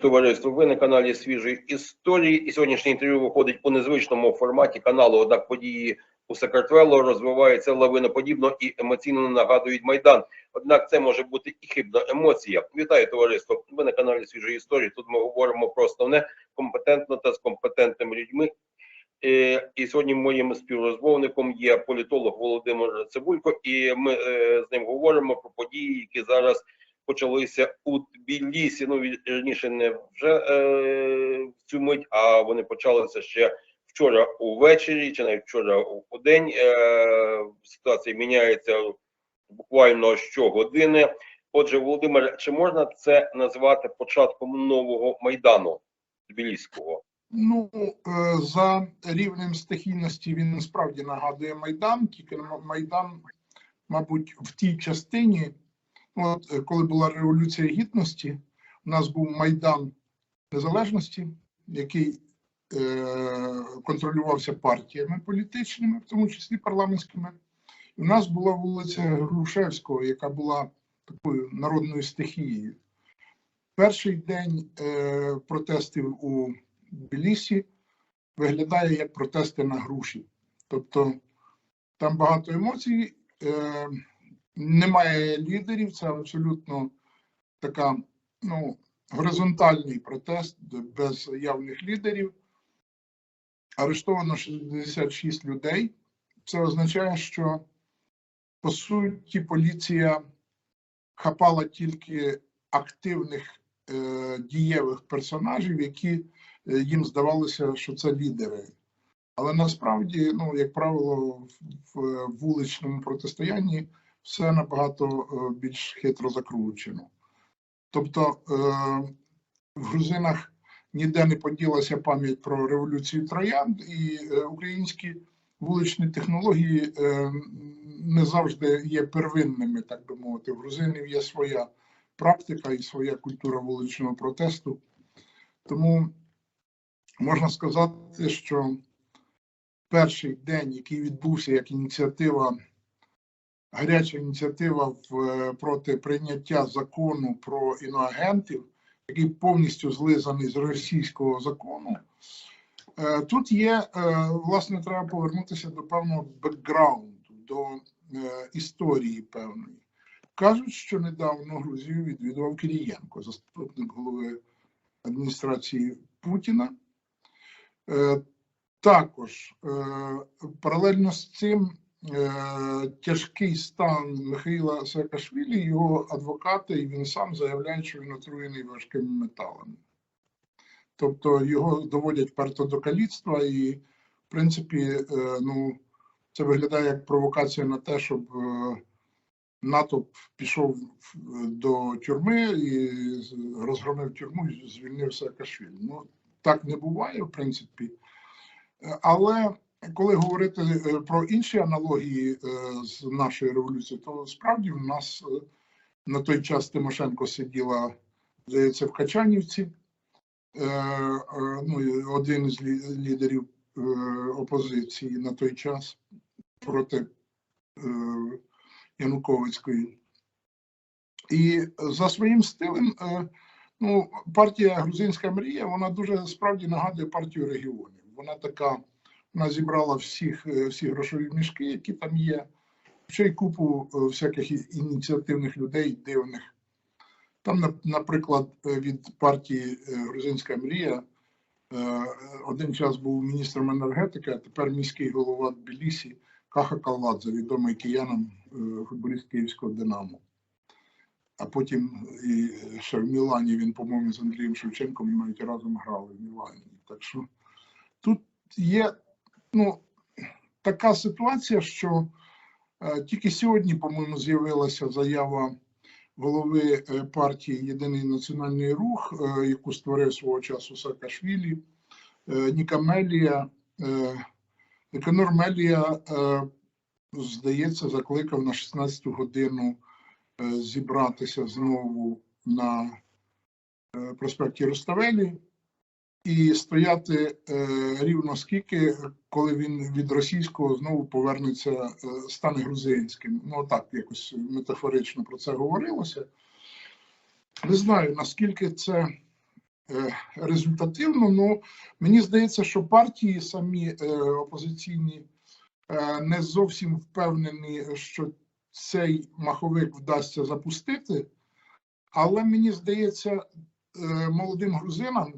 Товариство, ви на каналі Свіжої історії. І сьогоднішнє інтерв'ю виходить у незвичному форматі каналу. Однак події у Сакартвело розвиваються лавиноподібно і емоційно нагадують Майдан. Однак це може бути і хибна емоція. Вітаю товариство. Ви на каналі Свіжої історії. Тут ми говоримо про основне компетентно та з компетентними людьми. Е, І сьогодні моїм співрозмовником є політолог Володимир Цибулько, і ми е, з ним говоримо про події, які зараз почалися у Тбілісі. Ну вірніше, не вже е, в цю мить, а вони почалися ще вчора увечері, чи навіть вчора у день. Е, ситуація міняється буквально щогодини. Отже, Володимир, чи можна це назвати початком нового майдану Тбіліського? Ну, е, за рівнем стихійності він справді нагадує Майдан, тільки Майдан, мабуть, в тій частині, от е, коли була Революція Гідності, у нас був Майдан Незалежності, який е, контролювався партіями політичними, в тому числі парламентськими. І у нас була вулиця Грушевського, яка була такою народною стихією. Перший день е, протестів у Тбілісі виглядає як протести на груші. Тобто там багато емоцій, е, немає лідерів, це абсолютно така ну, горизонтальний протест без явних лідерів. Арештовано 66 людей. Це означає, що по суті поліція хапала тільки активних е, дієвих персонажів, які е, їм здавалося, що це лідери. Але насправді, ну, як правило, в, в вуличному протистоянні все набагато е, більш хитро закручено. Тобто е, в грузинах ніде не поділася пам'ять про революцію троянд, і е, українські вуличні технології не завжди є первинними, так би мовити. В грузинів є своя практика і своя культура вуличного протесту. Тому можна сказати, що перший день, який відбувся як ініціатива, гаряча ініціатива в, е, проти прийняття закону про іноагентів, який повністю злизаний з російського закону. Е, Тут є, е, власне, треба повернутися до певного бекграунду, до історії певної. Кажуть, що недавно Грузію відвідував Кирієнко, заступник голови адміністрації Путіна. Також паралельно з цим тяжкий стан Михайла Саакашвілі, його адвокати, і він сам заявляють, що він отруєний важкими металами. Тобто його доводять перто до каліцтва, і, в принципі, е, ну, це виглядає як провокація на те, щоб е, натовп пішов до тюрми і розгромив тюрму і звільнив Саакашвілі. Ну, так не буває, в принципі. Е, Але коли говорити е, про інші аналогії е, з нашої революції, то справді в нас е, на той час Тимошенко сиділа, здається, в Качанівці. Ну, один із лідерів опозиції на той час проти Януковицької. І за своїм стилем, ну, партія Грузинська мрія, вона дуже справді нагадує партію регіонів. Вона така, вона зібрала всіх, е, всі грошові мішки, які там є, ще й купу е, всяких ініціативних людей дивних. Там, наприклад, е, від партії Грузинська мрія один час був міністром енергетики, а тепер міський голова Тбілісі Каха Калладзе, відомий киянам футболіст київського Динамо. А потім і ще в Мілані він, по-моєму, з Андрієм Шевченком навіть разом грали в Мілані. Так що тут є ну, така ситуація, що е, тільки сьогодні, по-моєму, з'явилася заява голови е, партії Єдиний національний рух, е, яку створив свого часу Саакашвілі, е, Ніка Мелія. здається, закликав на 16-ту годину зібратися знову на проспекті Руставелі і стояти е, рівно скільки, коли він від російського знову повернеться, е, стане грузинським. Ну так якось метафорично про це говорилося. Не знаю, наскільки це е, результативно. Ну мені здається, що партії самі опозиційні не зовсім впевнені, що цей маховик вдасться запустити. Але мені здається, молодим грузинам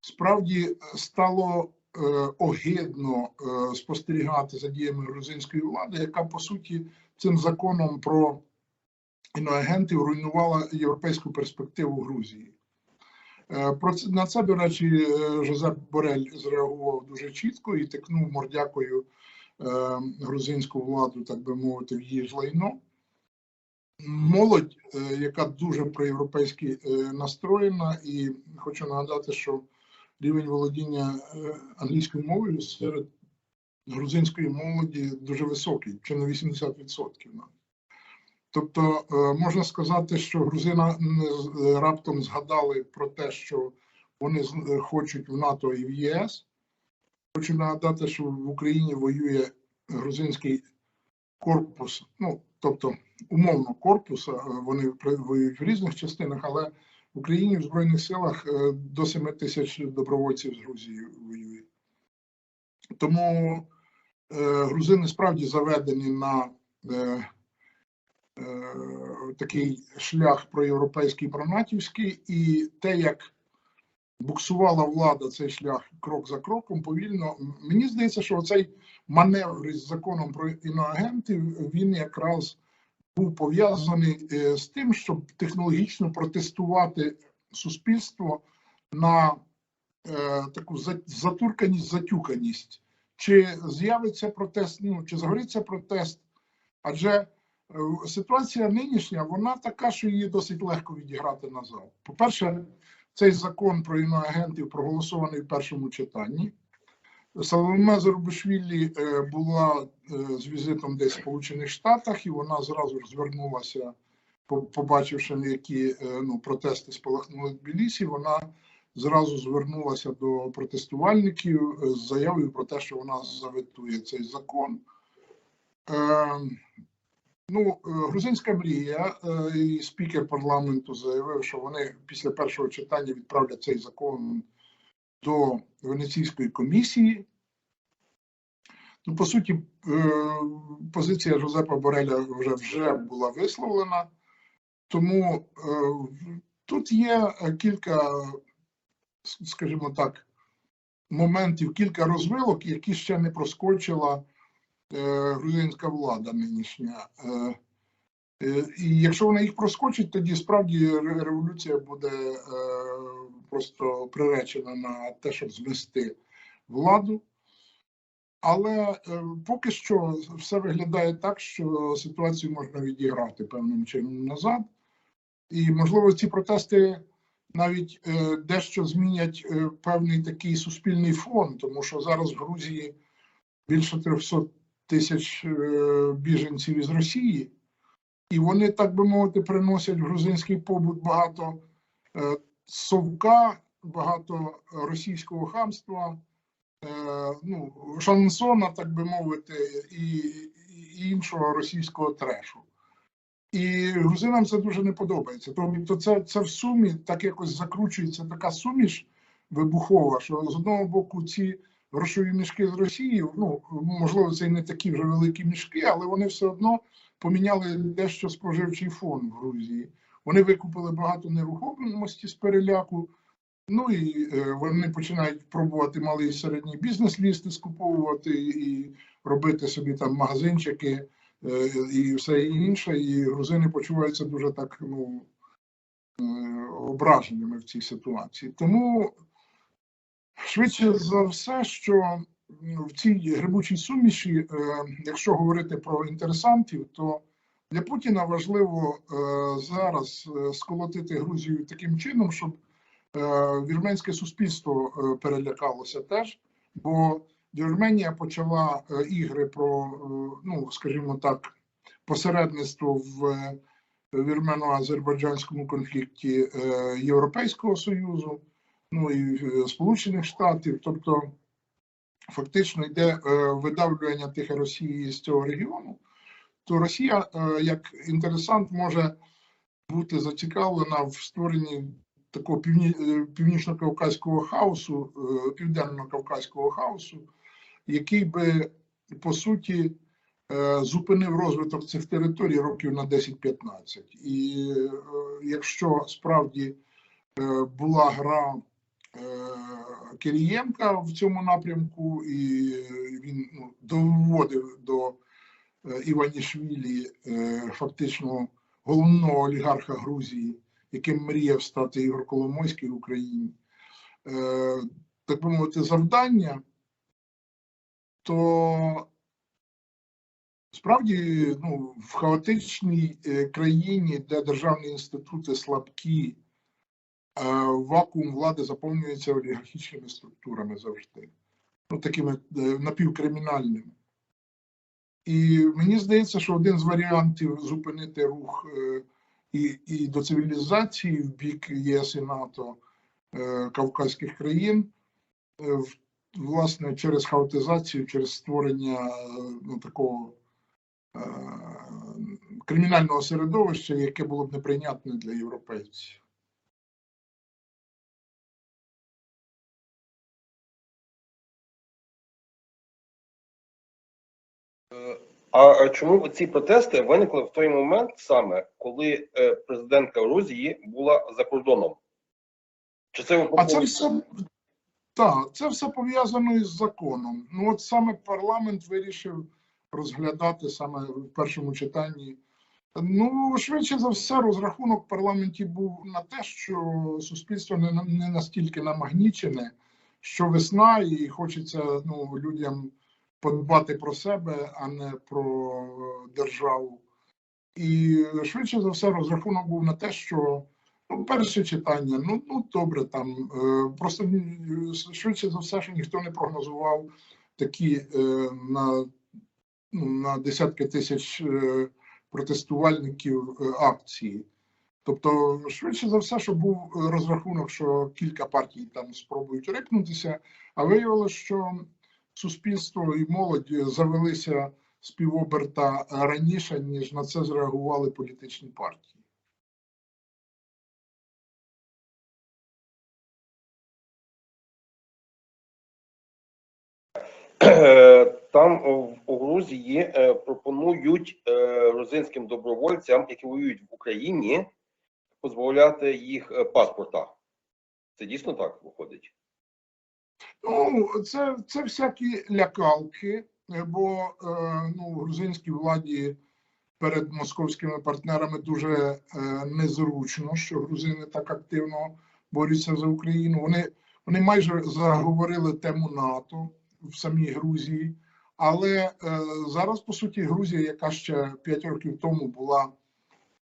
справді стало е, огидно е, спостерігати за діями грузинської влади, яка по суті цим законом про іноагентів руйнувала європейську перспективу Грузії. Е, Про це на це, до речі, е, Жозеп Борель зреагував дуже чітко і тикнув мордякою е, грузинську владу, так би мовити, в її ж лайно. Молодь, е, яка дуже проєвропейськи е, настроєна, і хочу нагадати, що рівень володіння е, англійською мовою серед грузинської молоді дуже високий, чи на 80% навіть. Тобто е, можна сказати, що грузина е, раптом згадали про те, що вони хочуть в НАТО і в ЄС. Хочу нагадати, що в Україні воює грузинський корпус, ну тобто умовно корпус, вони воюють в різних частинах, але в Україні в Збройних силах е, до 7 тисяч добровольців з Грузії воює. Тому е, грузини справді заведені на е, такий шлях проєвропейський, пронатівський, і те, як буксувала влада цей шлях крок за кроком, повільно. Мені здається, що цей маневр із законом про іноагентів він якраз був пов'язаний е, з тим, щоб технологічно протестувати суспільство на е, таку затурканість, затюканість. Чи з'явиться протест, ну чи загориться протест? Адже е, ситуація нинішня, вона така, що її досить легко відіграти назад. По-перше, цей закон про іноагентів проголосований в першому читанні. Саломе Зарубишвілі е, була е, з візитом десь в Сполучених Штатах, і вона зразу ж звернулася, по- побачивши, які е, ну, протести спалахнули в Тбілісі, вона зразу звернулася до протестувальників з заявою про те, що вона заветує цей закон. Ну, грузинська мрія, і спікер парламенту заявив, що вони після першого читання відправлять цей закон до Венеційської комісії. Ну, по суті, е, позиція Жозепа Бореля вже, вже була висловлена, тому е, тут є кілька, скажімо так, моментів, кілька розвилок, які ще не проскочила е, грузинська влада нинішня. Е, І якщо вона їх проскочить, тоді справді революція буде е, просто приречена на те, щоб звести владу. Але е, поки що все виглядає так, що ситуацію можна відіграти певним чином назад. І, можливо, ці протести навіть дещо змінять певний такий суспільний фон, тому що зараз в Грузії більше 300 тисяч біженців із Росії, і вони, так би мовити, приносять в грузинський побут багато е, совка, багато російського хамства, е, ну, шансона, так би мовити, і, і іншого російського трешу. І грузинам це дуже не подобається. Тобто, це, це в сумі так якось закручується така суміш вибухова, що з одного боку ці грошові мішки з Росії, ну можливо, це і не такі вже великі мішки, але вони все одно поміняли дещо споживчий фон в Грузії. Вони викупили багато нерухомості з переляку. Ну і е, вони починають пробувати малий і середній бізнес лізти, скуповувати і робити собі там магазинчики е, і все інше. І грузини почуваються дуже так ну, е, ображеними в цій ситуації. Тому швидше за все, що в цій грибучій суміші, е, якщо говорити про інтересантів, то для Путіна важливо е, зараз е, сколотити Грузію таким чином, щоб вірменське суспільство перелякалося теж, бо Вірменія почала ігри про, ну скажімо так, посередництво в вірмено-азербайджанському конфлікті Європейського Союзу, ну і Сполучених Штатів, тобто фактично йде е, видавлювання тихо Росії з цього регіону, то Росія е, як інтересант може бути зацікавлена в створенні такого е, північно-кавказького хаосу, південно-кавказького хаосу, який би по суті зупинив розвиток цих територій років на 10-15. І якщо справді була гра Кирієнка в цьому напрямку, і він ну, доводив до е, Іванішвілі е, фактично головного олігарха Грузії, яким мріяв стати Ігор Коломойський в Україні. Е, Так би мовити, завдання, то справді ну, в хаотичній е, країні, де державні інститути слабкі, е, вакуум влади заповнюється олігархічними структурами завжди, ну такими е, напівкримінальними. І мені здається, що один з варіантів зупинити рух е, і, і до цивілізації в бік ЄС і НАТО е, кавказьких країн, власне, через хаотизацію, через створення ну, такого кримінального середовища, яке було б неприйнятне для європейців. А а чому ці протести виникли в той момент саме, коли е, президентка Грузії була за кордоном? Чи це А це все так, це все пов'язано із законом. Ну, от саме парламент вирішив розглядати саме в першому читанні. Ну, швидше за все, розрахунок в парламенті був на те, що суспільство не, не настільки намагнічене, що весна, і хочеться ну, людям подбати про себе, а не про е, державу. І швидше за все, розрахунок був на те, що ну, перше читання, ну, ну добре, там е, просто швидше за все, що ніхто не прогнозував такі е, на, ну, на десятки тисяч е, протестувальників е, акції. Тобто, швидше за все, що був е, розрахунок, що кілька партій там спробують рипнутися, а виявилося, що суспільство і молодь завелися з півоберта раніше, ніж на це зреагували політичні партії. Е, Там у Грузії е, пропонують е, грузинським добровольцям, які воюють в Україні, позбавляти їх паспорта. Це дійсно так виходить? Ну, це, це всякі лякалки, бо е, ну, грузинській владі перед московськими партнерами дуже е, незручно, що грузини так активно борються за Україну. Вони, вони майже заговорили тему НАТО в самій Грузії, але е, зараз, по суті, Грузія, яка ще 5 років тому була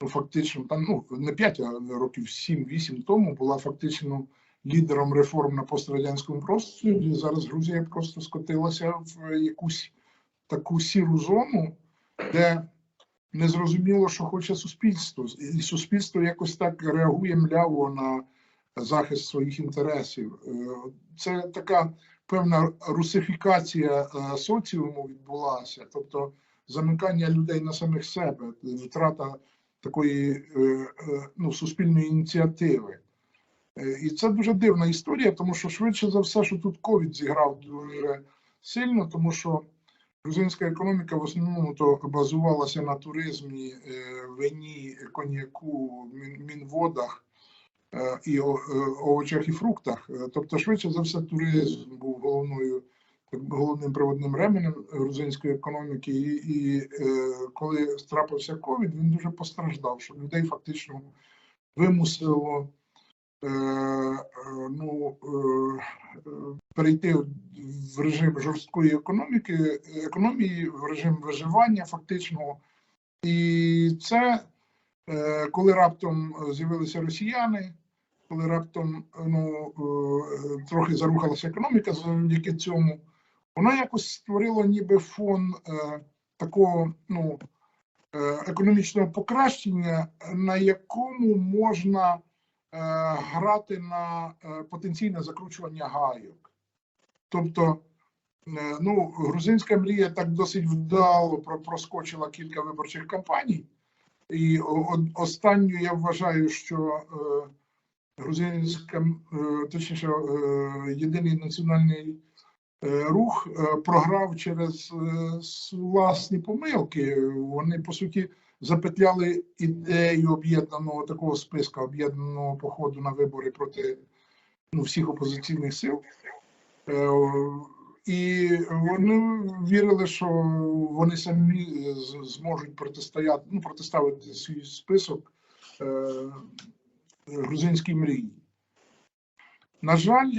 ну, фактично, там, ну, не 5, а років 7-8 тому була фактично лідером реформ на пострадянському просторі. Зараз Грузія просто скотилася в якусь таку сіру зону, де незрозуміло, що хоче суспільство, і суспільство якось так реагує мляво на захист своїх інтересів. Е, Це така певна русифікація е, соціуму відбулася, тобто замикання людей на самих себе, втрата такої е, ну, суспільної ініціативи. Е, І це дуже дивна історія, тому що швидше за все, що тут ковід зіграв дуже сильно, тому що грузинська економіка в основному то базувалася на туризмі, е, вині, коньяку, мінводах е, і овочах і фруктах. Тобто, швидше за все, туризм був головною головним проводним ременем грузинської економіки. І, і коли трапився ковід, він дуже постраждав, що людей фактично вимусило ну, е, е, перейти в режим жорсткої економіки, економії, в режим виживання фактично. І це е, коли раптом з'явилися росіяни, коли раптом ну, е, трохи зарухалася економіка завдяки цьому, вона якось створила ніби фон е, такого ну, е, економічного покращення, на якому можна е, грати на е, потенційне закручування гайок. Тобто, е, ну, грузинська мрія так досить вдало про- проскочила кілька виборчих кампаній. І останню я вважаю, що е, грузинська, е, точніше, е, єдиний національний е, рух е, програв через е, власні помилки. Вони, по суті, запетляли ідею об'єднаного такого списка, об'єднаного походу на вибори проти ну, всіх опозиційних сил. Е, І вони вірили, що вони самі зможуть протистояти, ну, протиставити свій список е, грузинській мрії. На жаль,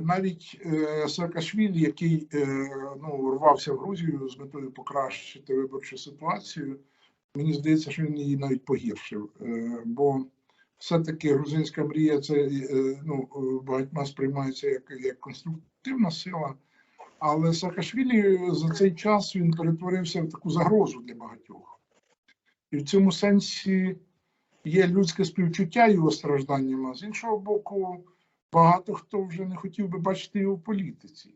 навіть е, Саакашвілі, який е, ну, рвався в Грузію з метою покращити виборчу ситуацію, мені здається, що він її навіть погіршив. Е, бо все-таки грузинська мрія це е, ну, е, багатьма сприймається як, як конструктивна сила. Але Саакашвілі за цей час він перетворився в таку загрозу для багатьох. І в цьому сенсі є людське співчуття його стражданням, а з іншого боку, багато хто вже не хотів би бачити його в політиці,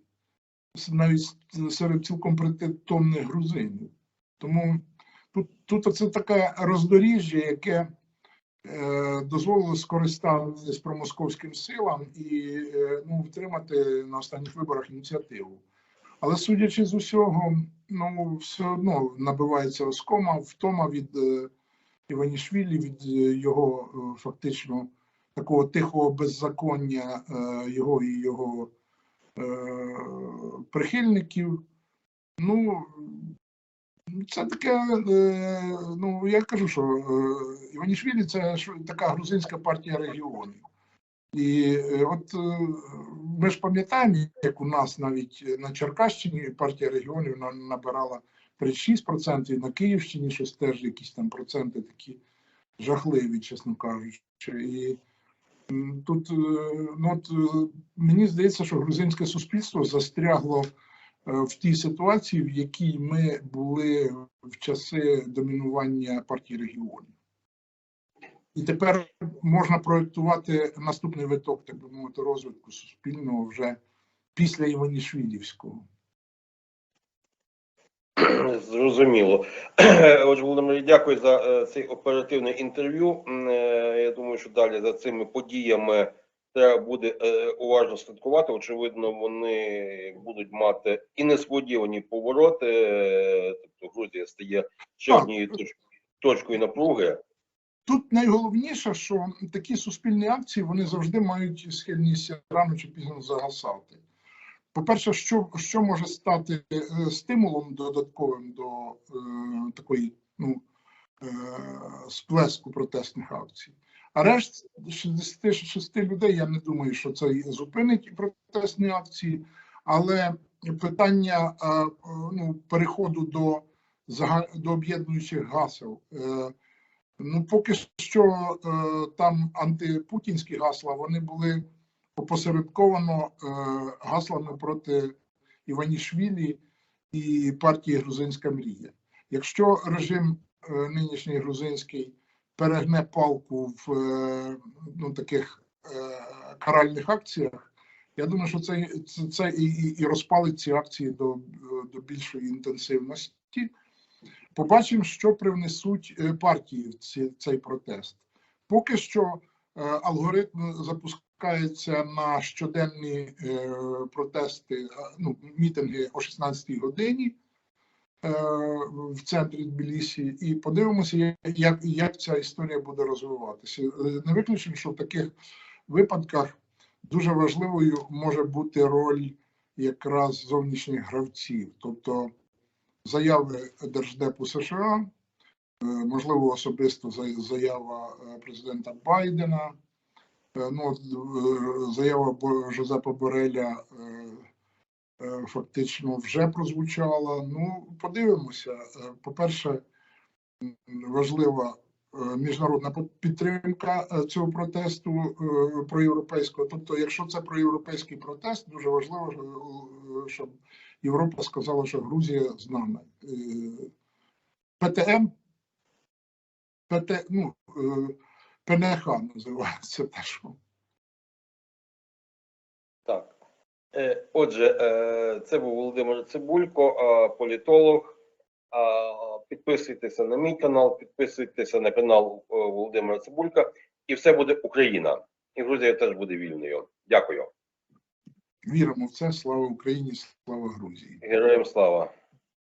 навіть серед цілком притомних грузинів. Тому тут, тут це таке роздоріжжя, яке е, дозволило скористатися промосковським силам і е, ну, втримати на останніх виборах ініціативу. Але судячи з усього, ну все одно набивається оскома, втома від е, Іванішвілі, від е, його е, фактично такого тихого беззаконня е, його і його е, прихильників. Ну, це таке, е, ну я кажу, що е, Іванішвілі це така грузинська партія регіонів. І е, от ми ж пам'ятаємо, як у нас навіть на Черкащині партія регіонів набирала 36%, і на Київщині щось теж якісь там проценти такі жахливі, чесно кажучи. І тут ну, от, мені здається, що грузинське суспільство застрягло в тій ситуації, в якій ми були в часи домінування партії регіонів. І тепер можна проєктувати наступний виток, так би мовити, розвитку суспільного вже після Іванішвілівського. Зрозуміло. Отже, Володимир, дякую за е, цей оперативне інтерв'ю. Е, Я думаю, що далі за цими подіями треба буде е, уважно слідкувати. Очевидно, вони будуть мати і несподівані повороти. е, Тобто Грузія стає ще однією точ- точкою напруги. Тут найголовніше, що такі суспільні акції вони завжди мають схильність рано чи пізно загасати. По-перше, що, що може стати е, стимулом додатковим до е, такої ну, е, сплеску протестних акцій? Арешт 66 людей, я не думаю, що це зупинить протестні акції, але питання ну, переходу до, до об'єднуючих гасел. е, Ну, поки що е, там антипутінські гасла вони були опосередковано е, гаслами проти Іванішвілі і партії Грузинська мрія. Якщо режим нинішній грузинський перегне палку в е, ну, таких е, каральних акціях, я думаю, що це, це, це і, і, і розпалить ці акції до, до більшої інтенсивності. Побачимо, що привнесуть е, партії в ці, цей протест. Поки що алгоритм запускається на щоденні протести, ну, мітинги о 16-й годині в центрі Тбілісі, і подивимося, як, як, ця історія буде розвиватися. Е, Не виключено, що в таких випадках дуже важливою може бути роль якраз зовнішніх гравців, тобто заяви Держдепу США, е, можливо, особисто за- заява е, президента Байдена, е, ну, е, заява Жозепа Бореля е, е, фактично вже прозвучала. Ну, подивимося. Е, По-перше, важлива е, міжнародна підтримка е, цього протесту е, проєвропейського. Тобто, якщо це проєвропейський протест, дуже важливо, е, щоб Європа сказала, що Грузія з нами. Е, ПТМ, ПТ, ну, е, ПНХ називається те, що. Отже, е, це був Володимир Цибулько, е, політолог. Підписуйтеся на мій канал, підписуйтеся на канал е, Володимира Цибулька, і все буде Україна. і Грузія теж буде вільною. Дякую. Віримо в це. Слава Україні, слава Грузії. Героям слава.